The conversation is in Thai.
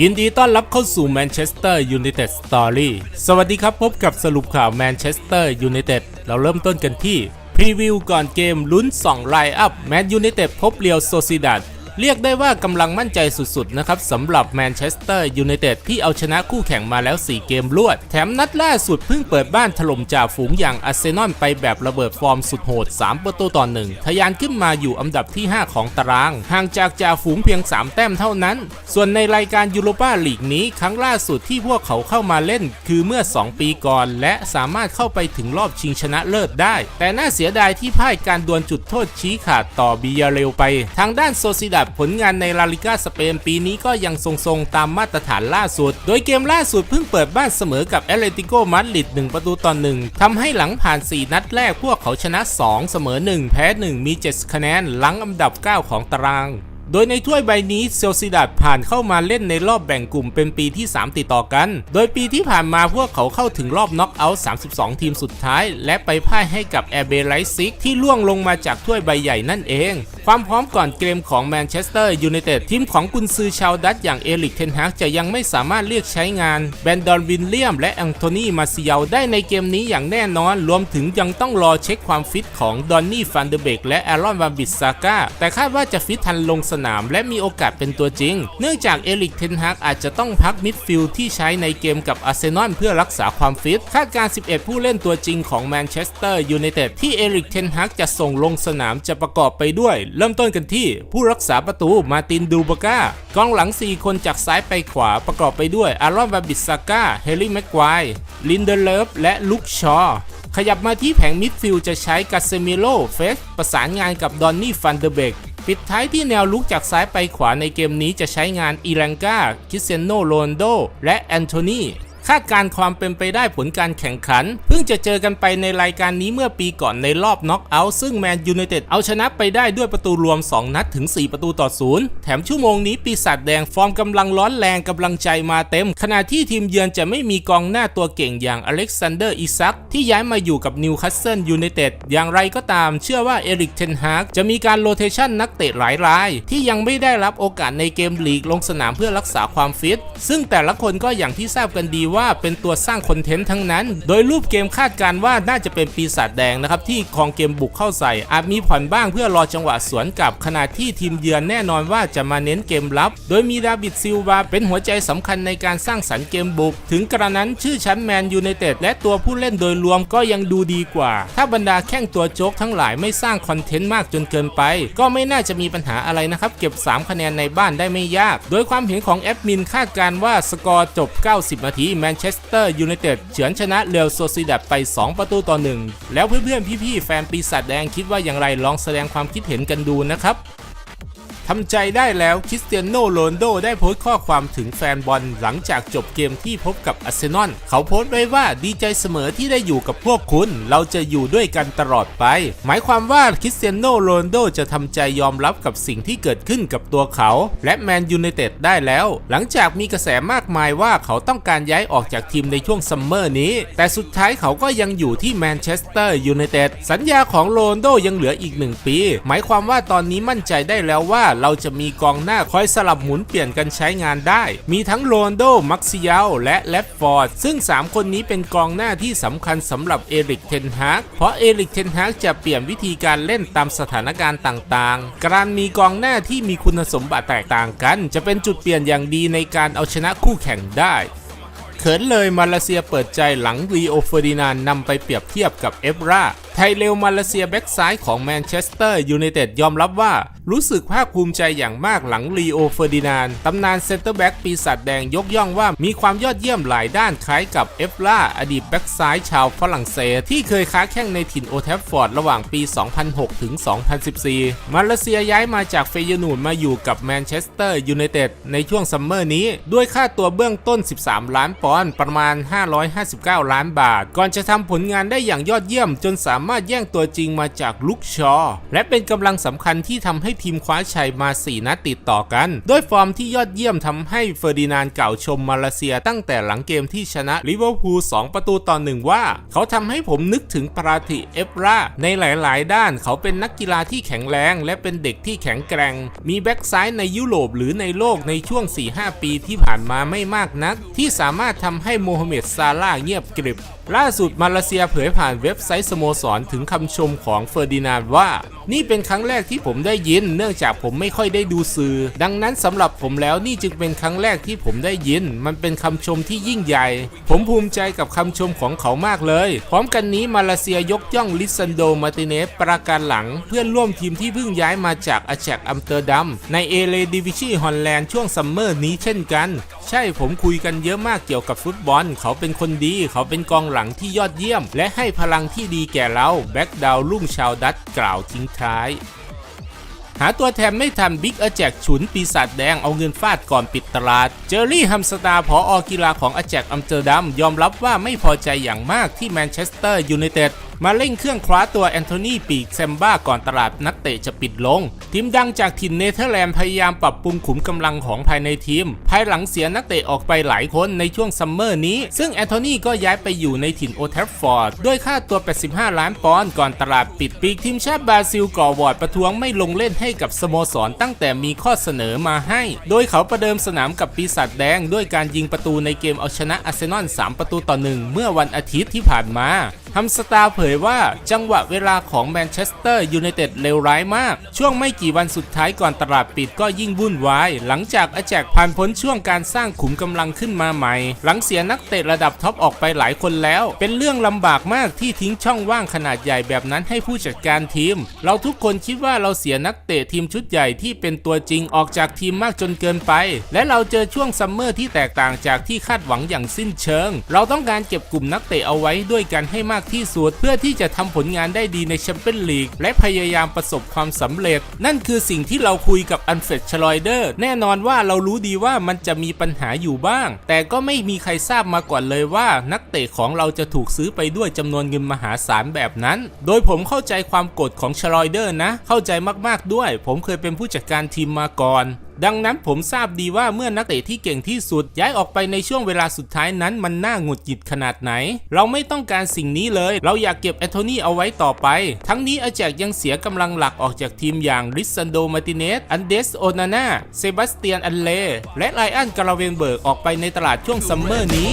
ยินดีต้อนรับเข้าสู่แมนเชสเตอร์ยูไนเต็ดสตอรี่สวัสดีครับพบกับสรุปข่าวแมนเชสเตอร์ยูไนเต็ดเราเริ่มต้นกันที่ พรีวิวก่อนเกมลุ้น 2 ไลน์อัพ แมนยูไนเต็ดพบเรียวโซซิดัด เรียกได้ว่ากำลังมั่นใจสุดๆนะครับสำหรับแมนเชสเตอร์ยูไนเต็ดที่เอาชนะคู่แข่งมาแล้ว 4 เกมรวด แถมนัดล่าสุดเพิ่งเปิดบ้านถล่มจ่าฝูงอย่างอาร์เซนอลไปแบบระเบิดฟอร์มสุดโหด 3 ประตูต่อหนึ่งทะยานขึ้นมาอยู่อันดับที่ 5 ของตาราง ห่างจากจ่าฝูงเพียง 3 แต้มเท่านั้น ส่วนในรายการยูโรปาลีกนี้ครั้งล่าสุดที่พวกเขาเข้ามาเล่น คือเมื่อ 2 ปีก่อน และสามารถเข้าไปถึงรอบชิงชนะเลิศได้ แต่น่าเสียดายที่พ่ายการดวลจุดโทษชี้ขาดต่อบียาเรลไป ทางด้านโซซิดัดผลงานในลาลิกาสเปนปีนี้ก็ยังทรงๆ ตามมาตรฐานล่าสุด โดยเกมล่าสุดเพิ่งเปิดบ้านเสมอกับแอตเลติโกมาดริด1ประตูต่อ1ทำให้หลังผ่าน 4 นัดแรกพวกเขาชนะ 2 เสมอ 1 แพ้ 1 มี 7 คะแนนหลังอันดับ 9 ของตาราง โดยในถ้วยใบนี้เซลซิดัดผ่านเข้ามาเล่นในรอบแบ่งกลุ่มเป็นปีที่ 3 ติดต่อกัน โดยปีที่ผ่านมาพวกเขาเข้าถึงรอบน็อกเอาท์32 ทีมสุดท้าย และไปพ่ายให้กับแอร์เบไลซิกที่ล่วงลงมาจากถ้วยใบใหญ่นั่นเอง ความพร้อมก่อนเกมของแมนเชสเตอร์ยูไนเต็ดทีมของกุนซือชาวดัตอย่างเอลิกเทนฮากจะยังไม่สามารถเรียกใช้งานแบนดอนวินเลียมและแองโทนีมาซิเยาได้ในเกมนี้อย่างแน่นอน รวมถึงยังต้องรอเช็คความฟิตของดอนนี่ฟันเดเบกและแอรอนวาบิสซาก้าแต่คาดว่าจะฟิตทันลงสนามและมีโอกาสเป็นตัวจริง เนื่องจากเอลิกเทนฮากอาจจะต้องพักมิดฟิลด์ที่ใช้ในเกมกับอาร์เซนอลเพื่อรักษาความฟิต คาดการ 11 ผู้เล่นตัวจริงของแมนเชสเตอร์ยูไนเต็ดที่เอริกเทนฮากจะส่งลงสนามจะประกอบไปด้วย เริ่มต้นกันที่ผู้รักษาประตูมาตินดูบาก้ากองหลัง 4 คนจากซ้ายไปขวาประกอบไปด้วยอารอนวาบิสซาก้าเฮลิแม็กควายลินเดเลฟและลุคชอขยับมาที่แผงมิดฟิลด์จะใช้กาเซมิโลเฟสประสานงานกับดอนนี่ฟันเดเบก ปิดท้ายที่แนวลุกจากซ้ายไปขวาในเกมนี้จะใช้งานอีรังกาคิเซโนโรนโด และแอนโทนี คาดการความเป็นไปได้ผลการแข่งขัน เพิ่งจะเจอกันไปในรายการนี้เมื่อปีก่อนในรอบน็อกเอาท์ซึ่งแมนยูไนเต็ดเอาชนะไปได้ด้วยประตูรวม 2 นัดถึง 4 ประตูต่อศูนย์แถมชั่วโมงนี้ปีศาจแดงฟอร์มกำลังร้อนแรงกำลังใจมาเต็ม ขณะที่ทีมเยือนจะไม่มีกองหน้าตัวเก่งอย่างอเล็กซานเดอร์อิซักที่ย้ายมาอยู่กับนิวคาสเซิลยูไนเต็ดอย่างไรก็ตามเชื่อว่าเอริกเทนฮากจะมีการโรเทชันนักเตะหลายรายที่ยังไม่ได้รับโอกาสในเกมลีกลงสนามเพื่อรักษาความฟิต ซึ่งแต่ละคนก็อย่างที่ทราบกันดีว่า่าเป็นตัวสร้างคอนเทนต์ทั้งนั้น โดยรูปเกมคาดการณ์ว่าน่าจะเป็นปีศาจแดงนะครับที่คองเกมบุกเข้าใส่ อาจมีผ่อนบ้างเพื่อรอจังหวะสวนกลับขณะที่ทีมเยือนแน่นอนว่าจะมาเน้นเกมรับ โดยมีดาบิดซิลวาเป็นหัวใจสำคัญในการสร้างสรรค์เกมบุก ถึงกระนั้นชื่อชั้นแมนยูไนเต็ดและตัวผู้เล่นโดยรวมก็ยังดูดีกว่า ถ้าบรรดาแข้งตัวโจ๊กทั้งหลายไม่สร้างคอนเทนต์มากจนเกินไป ก็ไม่น่าจะมีปัญหาอะไรนะครับ เก็บ 3 คะแนนในบ้านได้ไม่ยาก โดยความเห็นของแอดมินคาดการณ์ว่าสกอร์จบ 90 นาทีแมนเชสเตอร์ยูไนเต็ดเฉือนชนะเรอัลโซซิดัดไป 2 ประตูต่อ 1 แล้วเพื่อนๆ พี่ๆ แฟนปีศาจแดงคิดว่าอย่างไรลองแสดงความคิดเห็นกันดูนะครับ ทำใจได้แล้วคริสเตียโนโรนโดได้โพสต์ข้อความถึงแฟนบอลหลังจากจบเกมที่พบกับอาร์เซนอลเขาโพสต์ไว้ว่าดีใจเสมอที่ได้อยู่กับพวกคุณ เราจะอยู่ด้วยกันตลอดไป หมายความว่าคริสเตียโนโรนโดจะทำใจยอมรับกับสิ่งที่เกิดขึ้นกับตัวเขา และแมนยูไนเต็ดได้แล้ว หลังจากมีกระแสมากมายว่าเขาต้องการย้ายออกจากทีมในช่วงซัมเมอร์นี้ แต่สุดท้ายเขาก็ยังอยู่ที่แมนเชสเตอร์ยูไนเต็ดสัญญาของโรนโดยังเหลืออีกหนึ่งปี หมายความว่าตอนนี้มั่นใจได้แล้วว่าเราจะมีกองหน้าคอยสลับหมุนเปลี่ยนกันใช้งานได้ มีทั้งโรนโด มักซิยลและแลฟฟอร์ด ซึ่ง 3 คนนี้เป็นกองหน้าที่สำคัญสำหรับเอริกเทนฮากเพราะเอริกเทนฮากจะเปลี่ยนวิธีการเล่นตามสถานการณ์ต่างๆ การมีกองหน้าที่มีคุณสมบัติแตกต่างกัน จะเป็นจุดเปลี่ยนอย่างดีในการเอาชนะคู่แข่งได้เขินเลยมาเลเซียเปิดใจหลังลีโอเฟอร์ดินานนำไปเปรียบเทียบกับเอฟราไทเร็วมาเลเซียแบ็กซ้ายของแมนเชสเตอร์ยูไนเต็ดยอมรับว่า รู้สึกภาคภูมิใจอย่างมากหลังลีโอเฟอร์ดินานตำนานเซนเตอร์แบ็กปีศาจแดงยกย่องว่ามีความยอดเยี่ยมหลายด้านคล้ายกับเอฟราอดีตแบ็กซ้ายชาวฝรั่งเศส ที่เคยค้าแข่งในถิ่นโอแทฟฟอร์ดระหว่างปี 2006 ถึง 2014 มาเลเซียย้ายมาจากเฟยนูนมาอยู่กับแมนเชสเตอร์ยูไนเต็ดในช่วงซัมเมอร์นี้ ด้วยค่าตัวเบื้องต้น 13 ล้านปอนด์ประมาณ 559 ล้านบาท ก่อนจะทำผลงานได้อย่างยอดเยี่ยมจนสาามารถแย่งตัวจริงมาจากลุกชอ และเป็นกำลังสำคัญที่ทำให้ทีมคว้าชัยมา 4 นัดติดต่อกัน ด้วยฟอร์มที่ยอดเยี่ยมทำให้เฟอร์ดินานด์กล่าวชมมาเลเซียตั้งแต่หลังเกมที่ชนะลิเวอร์พูล2ประตูต่อหนึ่งว่า เขาทำให้ผมนึกถึงปราธิเอฟราในหลาย ๆ ด้านเขาเป็นนักกีฬาที่แข็งแรง และเป็นเด็กที่แข็งแกร่ง มีแบ็กซ้ายในยุโรปหรือในโลกในช่วง 4-5 ปีที่ผ่านมาไม่มากนัก ที่สามารถทำให้โมฮัมเหม็ดซาลาเงียบกริบ ล่าสุดมาเลเซียเผยผ่านเว็บไซต์สโมสรถึงคำชมของเฟอร์ดินานด์ว่า นี่เป็นครั้งแรกที่ผมได้ยิน เนื่องจากผมไม่ค่อยได้ดูสื่อ ดังนั้นสำหรับผมแล้วนี่จึงเป็นครั้งแรกที่ผมได้ยิน มันเป็นคำชมที่ยิ่งใหญ่ ผมภูมิใจกับคำชมของเขามากเลย พร้อมกันนี้มาเลเซียยกย่องลิซันโดมาร์ติเนสประการหลัง เพื่อนร่วมทีมที่เพิ่งย้ายมาจากอาแจกอัมเตอร์ดัมในเอเลดิวิชีฮอลแลนด์ช่วงซัมเมอร์นี้เช่นกัน ใช่ผมคุยกันเยอะมากเกี่ยวกับฟุตบอล เขาเป็นคนดี เขาเป็นกองหลังที่ยอดเยี่ยม และให้พลังที่ดีแก่เราแบ็กดาวลุ่งชาวดัตกล่าวทิ้งท้าย หาตัวแทนไม่ทันบิ๊กอแจกฉุนปีศาจแดงเอาเงินฟาดก่อนปิดตลาด เจอรี่ฮัมสตาร์พออกีฬาของอแจกอัมสเตอร์ดัมยอมรับว่าไม่พอใจอย่างมากที่แมนเชสเตอร์ยูไนเต็ดมาเร่งเครื่องคว้าตัวแอนโทนีปีกแซมบ้าก่อนตลาดนักเตะจะปิดลง ทีมดังจากถิ่นเนเธอร์แลนด์พยายามปรับปรุงขุมกำลังของภายในทีม ภายหลังเสียนักเตะออกไปหลายคนในช่วงซัมเมอร์นี้ ซึ่งแอนโทนีก็ย้ายไปอยู่ในถิ่นโอเทฟฟอร์ดด้วยค่าตัว 85 ล้านปอนด์ก่อนตลาดปิดปีกทีมชาติบราซิลก่อวอร์ดประท้วงไม่ลงเล่นให้กับสโมสรตั้งแต่มีข้อเสนอมาให้ โดยเขาประเดิมสนามกับปีศาจแดง ด้วยการยิงประตูในเกมเอาชนะอาร์เซนอล3 ประตูต่อหนึ่งเมื่อวันอาทิตย์ที่ผ่านมาฮัมสตาร์เผยว่าจังหวะเวลาของแมนเชสเตอร์ยูไนเต็ดเลวร้ายมาก ช่วงไม่กี่วันสุดท้ายก่อนตลาดปิดก็ยิ่งวุ่นวาย หลังจากอาแจกผ่านพ้นช่วงการสร้างขุมกำลังขึ้นมาใหม่ หลังเสียนักเตะระดับท็อปออกไปหลายคนแล้ว เป็นเรื่องลำบากมากที่ทิ้งช่องว่างขนาดใหญ่แบบนั้นให้ผู้จัดการทีม เราทุกคนคิดว่าเราเสียนักเตะทีมชุดใหญ่ที่เป็นตัวจริงออกจากทีมมากจนเกินไป และเราเจอช่วงซัมเมอร์ที่แตกต่างจากที่คาดหวังอย่างสิ้นเชิง เราต้องการเก็บกลุ่มนักเตะเอาไว้ด้วยกันให้มากที่สุด เพื่อที่จะทำผลงานได้ดีในแชมเปี้ยนลีกและพยายามประสบความสำเร็จ นั่นคือสิ่งที่เราคุยกับอันเฟรดชลอยเดอร์แน่นอนว่าเรารู้ดีว่ามันจะมีปัญหาอยู่บ้าง แต่ก็ไม่มีใครทราบมาก่อนเลยว่า นักเตะของเราจะถูกซื้อไปด้วยจำนวนเงินมหาศาลแบบนั้น โดยผมเข้าใจความกรธของชลอยเดอร์นะ เข้าใจมากๆด้วย ผมเคยเป็นผู้จัดการทีมมาก่อน ดังนั้นผมทราบดีว่าเมื่อนักเตะที่เก่งที่สุดย้ายออกไปในช่วงเวลาสุดท้ายนั้นมันน่าหงุดหงิดขนาดไหน เราไม่ต้องการสิ่งนี้เลย เราอยากเก็บแอนโทนีเอาไว้ต่อไป ทั้งนี้อาแจกยังเสียกำลังหลักออกจากทีมอย่างริซันโดมาติเนสอันเดสโอนาน่าเซบาสเตียนอันเล และไลอันกาลาเวนเบิร์กออกไปในตลาดช่วงซัมเมอร์นี้